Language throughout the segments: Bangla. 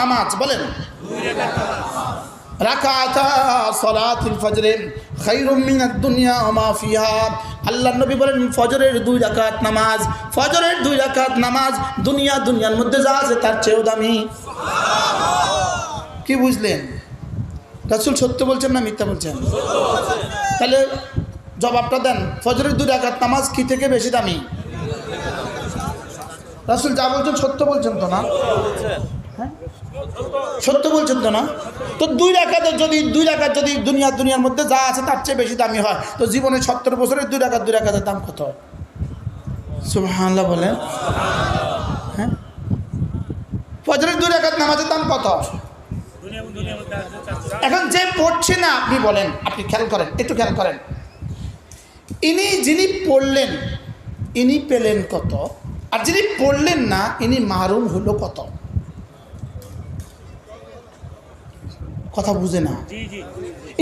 নামাজ, বলেন। আল্লাহ ফজরের দুই নামাজ, ফজরের দুই নামাজ দুনিয়া দুনিয়ার মধ্যে তার চেয়েও দামি। কি বুঝলেন? রাসূল সত্য বলছেন না মিথ্যা বলছেন? তাহলে জবাবটা দেন, ফজরের দুই রাকাত নামাজ কি থেকে বেশি দামি? রাসুল যা বলছেন সত্য বলছেন তো না? সত্য বলছেন তো না? তো দুই রাখাতে যদি, দুই রাখাত যদি দুনিয়া, দুনিয়ার মধ্যে যা আছে তার চেয়ে বেশি দামি হয়, তো জীবনে সত্তর বছরের দুই রাখাত দুই রাখাতের দাম কত? সুবহানাল্লাহ বলেন। হ্যাঁ? ফজরের দুই রাখাত নামাজের দাম কত? এখন যে পড়ছে না, আপনি বলেন, আপনি খেয়াল করেন, একটু খেয়াল করেন। ইনি যিনি পড়লেন, ইনি পেলেন কত? আর যিনি পড়লেন না, ইনি মাহরুম হলো কত? কথা বুঝে না।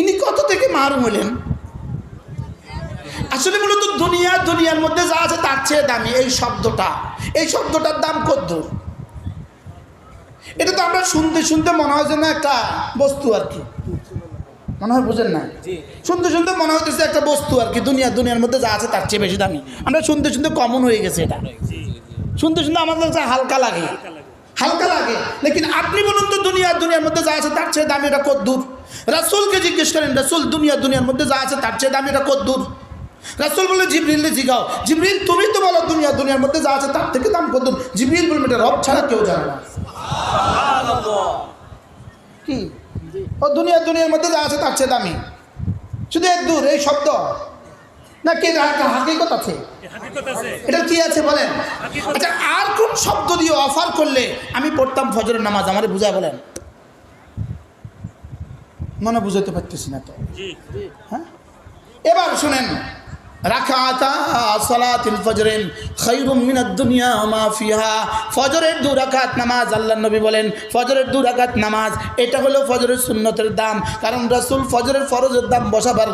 ইনি কত থেকে মারুম হলেন? আসলে মূলত দুনিয়া দুনিয়ার মধ্যে যা আছে তার চেয়ে দামি এই শব্দটা। এই শব্দটার দাম কত এটা তো আমরা শুনতে শুনতে মনে হয় যে না একটা বস্তু আর কি। মনে হয় বুঝেন না? শুনতে শুনতে মনে হইতেছে একটা বস্তু আর কি। দুনিয়া দুনিয়ার মধ্যে যা আছে তার চেয়ে বেশি দামি। আমরা শুনতে শুনতে কমন হয়ে গেছে এটা। শুনতে শুনতে আমাদের কাছে হালকা লাগে। হালকা লাগে। লেকিন আপনি বলুন তো দুনিয়া দুনিয়ার মধ্যে যা আছে তার চেয়ে দামি এটা কত দূর? রাসুলকে জিজ্ঞেস করেন রাসুল দুনিয়া দুনিয়ার মধ্যে যা আছে তার চেয়ে দামি এটা কত দূর? রাসুল বলে জিবরিলে জিগাও। জিবরিল তুমি তো বলো দুনিয়া দুনিয়ার মধ্যে যা আছে তার থেকে দাম কত দূর? জিবরিল বলবে এটা রব ছাড়া কেউ জানে না। কি? ও দুনিয়া দুনিয়ার মধ্যে যা আছে তার চেয়ে দামি। শুধু এক দূর এই শব্দ। না কে হাকিকত আছে? এটা কি আছে বলেন? আচ্ছা আর কোন শব্দ দিয়ে অফার করলে আমি পড়তাম ফজরের নামাজ? আমারে বুঝায় বলেন। মনে বুঝাতে পারতেছি না তো। হ্যাঁ? এবার শুনেন। রাকাতা সালাতুল ফজরিন খায়রুম মিনাদ দুনিয়া ওয়া মা ফিহা। ফজরের দু রাকাত নামাজ আল্লাহর নবী বলেন। ফজরের দু রাকাত নামাজ এটা হলো ফজরের সুন্নতের দাম। কারণ রাসূল ফজরের ফরজের দাম বসাবার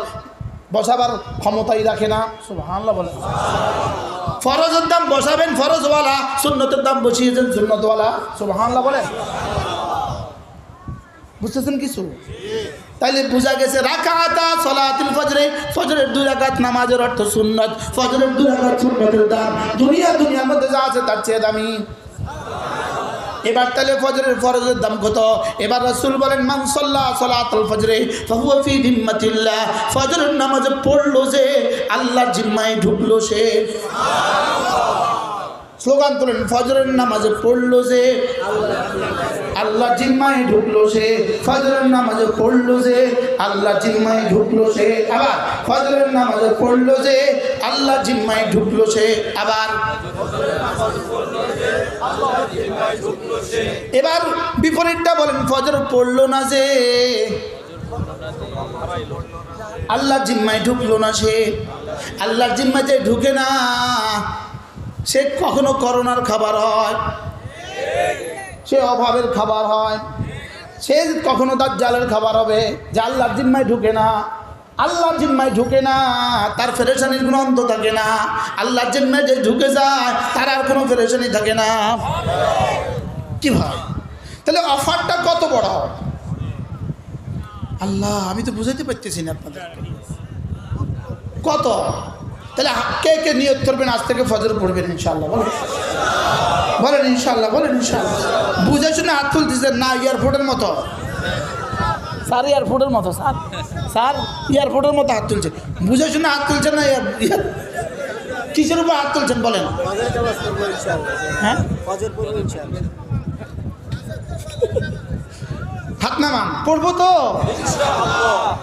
বসাবার ক্ষমতাই রাখে না। সুবহানাল্লাহ বলেন। ফরজের দাম বসাবেন ফরজওয়ালা সুন্নতের দাম বসিয়েছেন সুন্নতওয়ালা। সুবহানাল্লাহ বলেন। বুঝতেছেন কিছু? তাইলে বোঝা গেছে রাকাতা সলাতুল ফজরে ফজরের দুই রাকাত নামাজের অর্থ সুন্নত ফজরের দুই রাকাত সুন্নতের দাম। দুনিয়া দুনিয়ার মধ্যে যা আছে তার চেয়ে দামি। এবার তাহলে ফজরের ফরজের দাম কত? এবার রসুল বলেন মানসল্লা সলাতল ফজরে ফজরের নামাজ পড়ল যে, আল্লাহর জিম্মায় ঢুকলো সে। স্লোগান তোলেন, ফজরের নামাজে পড়ল যে, আল্লাহ জিম্মায় ঢুকলো সে, ফজরের নামাজে পড়ল যে, আল্লাহ জিম্মায় ঢুকলো সে, আবার ফজরের নামাজে পড়ল যে, আল্লাহ জিম্মায় ঢুকলো সে, আবার এবার বিপরীতটা বলেন, ফজর পড়ল না যে, আল্লাহ জিম্মায় ঢুকলো না সে আল্লাহর জিম্মায় যে ঢুকে না সে কখনো করোনার খাবার হয়। সে অভাবের খাবার হয়। সে কখনো তার জালের খাবার হবে। যে আল্লাহর জিম্মায় ঢুকে না, আল্লাহর জিম্মায় ঢুকে না, তার ফেরেশানির কোনো অন্ত থাকে না। আল্লাহর জিম্মায় যে ঢুকে যায়, তার আর কোনো ফেরেশানি থাকে না। কি ভাই তাহলে অফারটা কত বড় হয়? আল্লাহ, আমি তো বুঝাইতে পারতেছি না আপনাদের কত? তাহলে কে কে নিয়ত করবেন? আজ থেকে ফজর পড়বেন ইনশাল্লাহ বলেন। বলেন ইনশাল্লাহ বলেন ইনশাল্লাহ বুঝে শুনে হাত তুলতেছেন না এয়ারপোর্টের মতো? স্যার এয়ারপোর্টের মতো স্যার। স্যার এয়ারপোর্টের মতো হাত তুলছে। বুঝে শুনে হাত তুলছেন না কিসের উপর হাত তুলছেন বলেন? হ্যাঁ? হাত নামান পড়ব তো।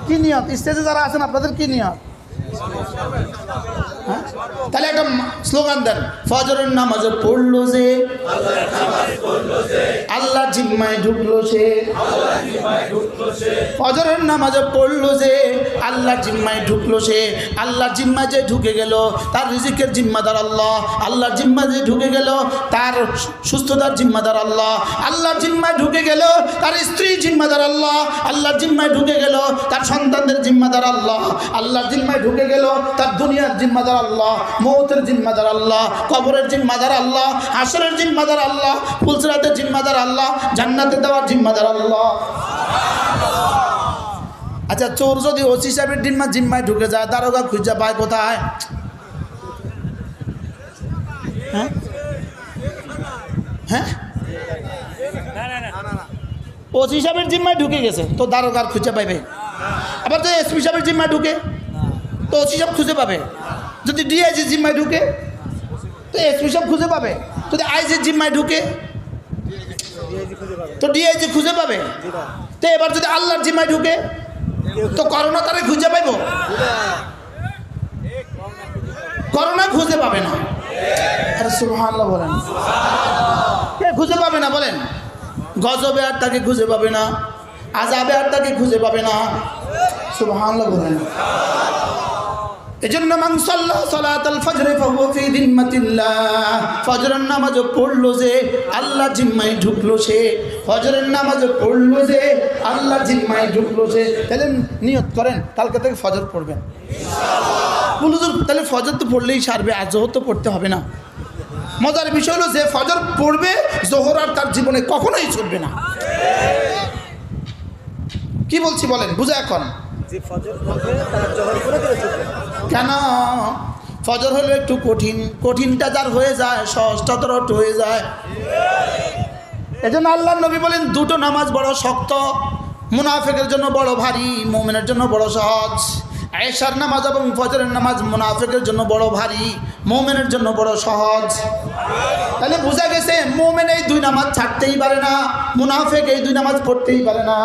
কি নিয়ত? স্টেজে যারা আছেন আপনাদের কি নিয়ত? 頑張れ。হ্যাঁ? তাহলে একটা স্লোগান দেন, ফজরের নামাজে পড়ল যে, আল্লাহ জিম্মায় ঢুকলো সে, ফজরের নামাজে পড়ল যে, আল্লাহ জিম্মায় ঢুকলো সে, আল্লাহ জিম্মায় যে ঢুকে গেল, তার রিজিকের জিম্মাদার আল্লাহ আল্লাহ জিম্মা যে ঢুকে গেল, তার সুস্থতার জিম্মাদার আল্লাহ আল্লাহ জিম্মায় ঢুকে গেল, তার স্ত্রী জিম্মাদার আল্লাহ আল্লাহ জিম্মায় ঢুকে গেল, তার সন্তানদের জিম্মাদার আল্লাহ আল্লাহ জিম্মায় ঢুকে গেল, তার দুনিয়ার জিম্মাদার আল্লাহ, মৌতের জিম্মাদার আল্লাহ, কবরের জিম্মাদার আল্লাহ, হাসরের জিম্মাদার আল্লাহ, ফুলসরাতের জিম্মাদার আল্লাহ, জান্নাতে দেওয়ার জিম্মাদার আল্লাহ। আচ্ছা চোর যদি ওসি সাহেবের জিম্মা জিম্মায় ঢুকে যায়, দারোগা খুঁজে পায় কোথায়? হ্যাঁ? হ্যাঁ? ওসি সাহেবের জিম্মায় ঢুকে গেছে, তো দারোগার খুঁজে পাইবে। আবার তো এসপি সাহেবের জিম্মায় ঢুকে, তো ওসি সাহেব খুঁজে পাবে। যদি ডিআইজি জিম্মায় ঢুকে, তো এসপি সব খুঁজে পাবে। যদি আইজি জিম্মায় ঢুকে, তো ডিআইজি খুঁজে পাবে। তো এবার যদি আল্লাহর জিম্মায় ঢুকে, তো করোনা তারা খুঁজে পাইব? করোনা খুঁজে পাবে না। আরে বলেন। কে খুঁজে পাবে না, বলেন। গজবে আর তাকে খুঁজে পাবে না আজাবে আর তাকে খুঁজে পাবে না। সুবহানাল্লাহ বলেন। এজন্য মান সাল্লা সালাতাল ফজরে, ফাহুয়া ফি দিম্মাতিল্লাহ ফজরের নামাজ পড়ল যে আল্লাহ জিম্মায় ঢুকলো সে। ফজরের নামাজ পড়ল যে আল্লাহ জিম্মায় ঢুকলো সে। তাহলে নিয়ত করেন, কালকে থেকে ফজর পড়বেন। বলুন তাহলে ফজর তো পড়লেই সারবে, আর জোহর তো পড়তে হবে না। মজার বিষয় হলো যে ফজর পড়বে, জোহর আর তার জীবনে কখনোই চলবে না। কি বলছি বলেন, বুঝা এখন। তার কেন? ফজর হলো একটু কঠিন। কঠিনটা যার হয়ে যায় সহজটা তরট হয়ে যায়। এজন্য আল্লাহ নবী বলেন, দুটো নামাজ বড় শক্ত, মুনাফেকের জন্য বড় ভারী, মোমেনের জন্য বড় সহজ। আয়েশার নামাজ এবং ফজরের নামাজ মুনাফেকের জন্য বড় ভারী, মোমেনের জন্য বড় সহজ। তাহলে বোঝা গেছে, মোমেন এই দুই নামাজ ছাড়তেই পারে না, মুনাফেক এই দুই নামাজ পড়তেই পারে না।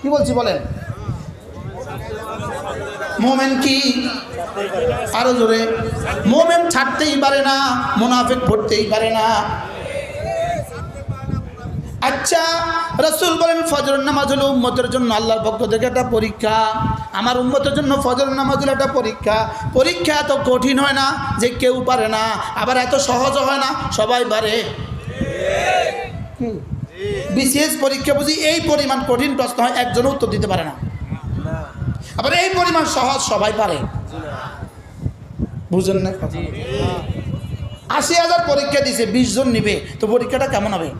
কি বলছি বলেন? মোমেন কি? আরও জোরে। মোমেন ছাড়তেই পারে না, মুনাফেক পড়তেই পারে না। আচ্ছা রসুল বলেন ফজর নামাজ হলো উম্মতের জন্য আল্লাহর পক্ষ থেকে একটা পরীক্ষা। আমার উম্মতের জন্য ফজর নামাজ হলো একটা পরীক্ষা। পরীক্ষা এত কঠিন হয় না যে কেউ পারে না, আবার এত সহজ হয় না, সবাই পারে। বিশেষ পরীক্ষা বুঝি এই পরিমাণ কঠিন প্রশ্ন হয়, একজনও উত্তর দিতে পারে না। আবার এই পরিমাণ সহজ সবাই পারে। বুঝেন না আশি হাজার পরীক্ষা দিছে, বিশ জন নিবে, তো পরীক্ষাটা কেমন হবে?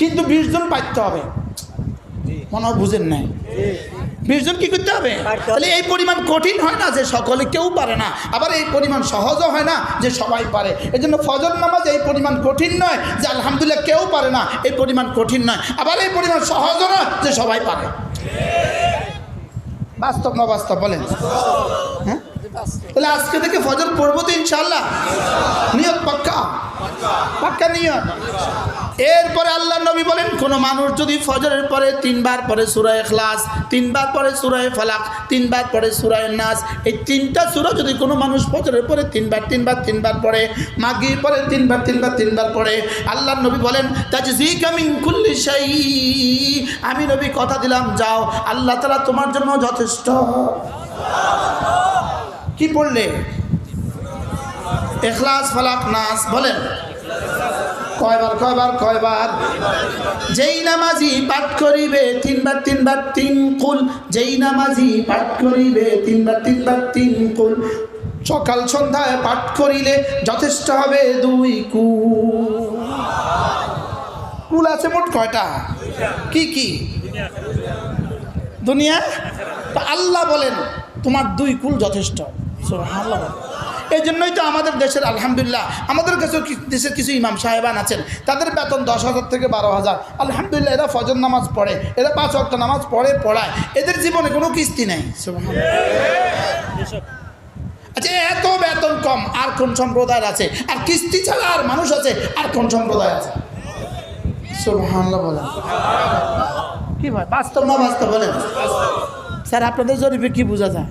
কিন্তু বিশ জন পাইতে হবে। মনে হয় বুঝেন নাই? বিশ জন কি করতে হবে? হবে। তাহলে এই পরিমাণ কঠিন হয় না যে সকলে কেউ পারে না। আবার এই পরিমাণ সহজও হয় না যে সবাই পারে। এই জন্য ফজর নামাজ এই পরিমাণ কঠিন নয় যে আলহামদুলিল্লাহ কেউ পারে না এই পরিমাণ কঠিন নয়। আবার এই পরিমাণ সহজও নয় যে সবাই পারে। বাস্তব না বাস্তব বলেন? হ্যাঁ? তাহলে আজকে থেকে ফজর পড়ব তো ইনশাল্লাহ নিয়ত পাক্কা? পাক্কা নিয়ত। এরপরে আল্লাহ নবী বলেন, কোনো মানুষ যদি ফজরের পরে তিনবার পরে সুরায় খ্লাস তিনবার পরে সুরায় ফালাক, তিনবার পরে সুরায় নাস, এই তিনটা সুরা যদি কোনো মানুষ ফজরের পরে তিনবার তিনবার তিনবার পড়ে মাগির পরে তিনবার তিনবার তিনবার পড়ে, আল্লাহ নবী বলেন কুল্লি শাই আমি নবী কথা দিলাম, যাও, আল্লাহ তালা তোমার জন্য যথেষ্ট। কি পড়লে? এখলাস ফালাক, নাস, বলেন। কয়বার কয়বার কয়বার? যেই নামাজি পাঠ করিবে, তিনবার তিনবার, তিন কুল। যেই নামাজি পাঠ করিবে, তিনবার তিনবার, তিন কুল। সকাল সন্ধ্যায় পাঠ করিলে যথেষ্ট হবে দুই কুল। কুল আছে মোট কয়টা? কি কি? দুনিয়া? আল্লাহ বলেন, তোমার দুই কুল যথেষ্ট। আল্লাহ এই জন্যই তো আমাদের দেশের আলহামদুলিল্লাহ আমাদের কাছে দেশের কিছু ইমাম সাহেবান আছেন। তাদের বেতন দশ হাজার থেকে বারো হাজার। আলহামদুলিল্লাহ এরা ফজর নামাজ পড়ে। এরা পাঁচ অক্ট নামাজ পড়ে পড়ায়। এদের জীবনে কোনো কিস্তি নেই। আচ্ছা এত বেতন কম আর কোন সম্প্রদায়ের আছে? আর কিস্তি ছাড়া আর মানুষ আছে আর কোন সম্প্রদায় আছে? কি ভাই বাস্তব না বাস্তব বলেন। স্যার আপনাদের জরিপে কি বোঝা যায়?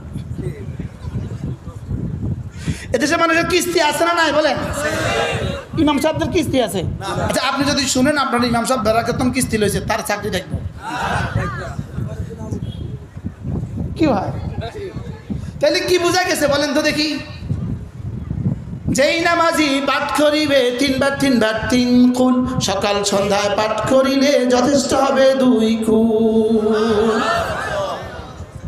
এদেশে মানুষের কিস্তি আছে না নাই বলেন? ইমাম সাহেবদের কিস্তি আছে। আচ্ছা আপনি যদি শুনেন আপনার ইমাম সাহেব বেড়াকেতন কিস্তি লইছে তার চাকরি দেখব। কি হয়? তাহলে কি বোঝা গেছে বলেন তো দেখি। যেই নামাজি পাঠ করিবে তিনবার তিনবার তিন কুল সকাল সন্ধ্যায় পাঠ করিলে যথেষ্ট হবে দুই কুল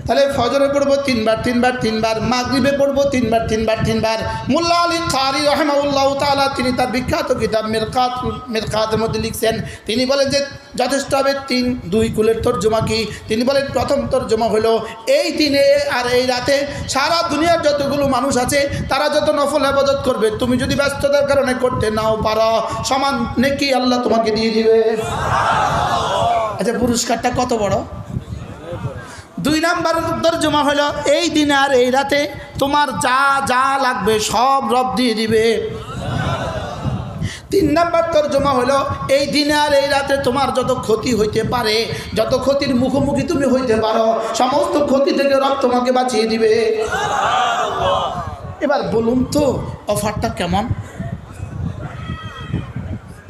তাহলে ফজরে পড়ব তিনবার তিনবার তিনবার, মাগরিবে পড়ব তিনবার তিনবার তিনবার। মোল্লা আলী খারি রহমাউল্লাহ তালা তিনি তার বিখ্যাত কিতাব মেরকাত মেরকাতের মধ্যে লিখছেন। তিনি বলেন যে যথেষ্ট হবে তিন, দুই কুলের তর্জমা কি? তিনি বলেন প্রথম তর্জমা হলো এই দিনে আর এই রাতে সারা দুনিয়ার যতগুলো মানুষ আছে, তারা যত নফল আবাদত করবে, তুমি যদি ব্যস্ততার কারণে করতে নাও পারো, সমান নেকি আল্লাহ তোমাকে দিয়ে দিবে। আচ্ছা পুরস্কারটা কত বড়? দুই নাম্বার তর্জমা হলো, এই দিনে আর এই রাতে তোমার যা যা লাগবে সব রব দিয়ে দিবে। তিন নাম্বার তর্জমা হলো, এই দিনে আর এই রাতে তোমার যত ক্ষতি হইতে পারে, যত ক্ষতির মুখোমুখি তুমি হইতে পারো, সমস্ত ক্ষতি থেকে রব তোমাকে বাঁচিয়ে দিবে। এবার বলুন তো, অফারটা কেমন?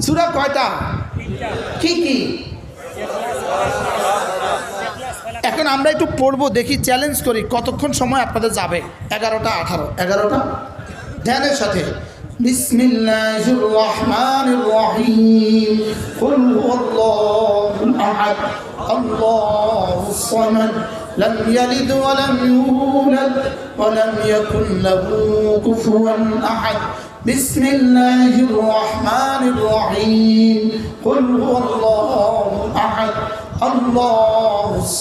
সুরা কয়টা? কি কি? এখন আমরা একটু পড়বো দেখি চ্যালেঞ্জ করি কতক্ষণ সময় আপনাদের যাবে এগারোটা আঠারো এগারোটা ধ্যানের সাথে বিসমিল্লাহির রহমানির রহিম কুল হুয়াল্লাহু আহাদ আল্লাহুস সামাদ لم يلد ولم يولد ولم يكن له كفوا أحد بسم الله الرحمن الرحيم قل هو الله أحد الله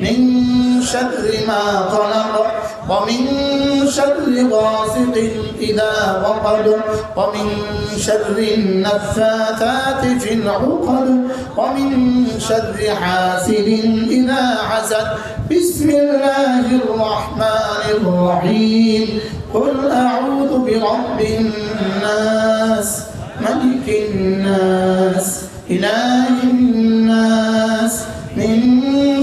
من شر ما خلق ومن شر غاسق إذا وقب ومن شر النفاثات في العقد ومن شر حاسد إذا حسد بسم الله الرحمن الرحيم. قل أعوذ برب الناس ملك الناس إله الناس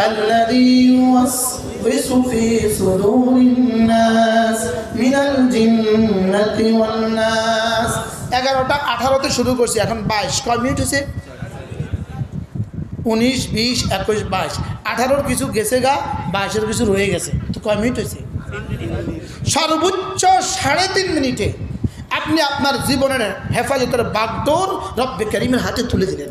الذي يوسوس في صدور الناس من الجنة والناس এগারোটা আঠারোতে শুরু করছি এখন বাইশ কয় মিনিট হয়েছে উনিশ বিশ একুশ বাইশ আঠারোর কিছু গেছে গা বাইশের কিছু রয়ে গেছে তো কয় মিনিট হয়েছে সর্বোচ্চ সাড়ে তিন মিনিটে আপনি আপনার জীবনের হেফাজতের বাগদৌর রব্বে করিমের হাতে তুলে দিলেন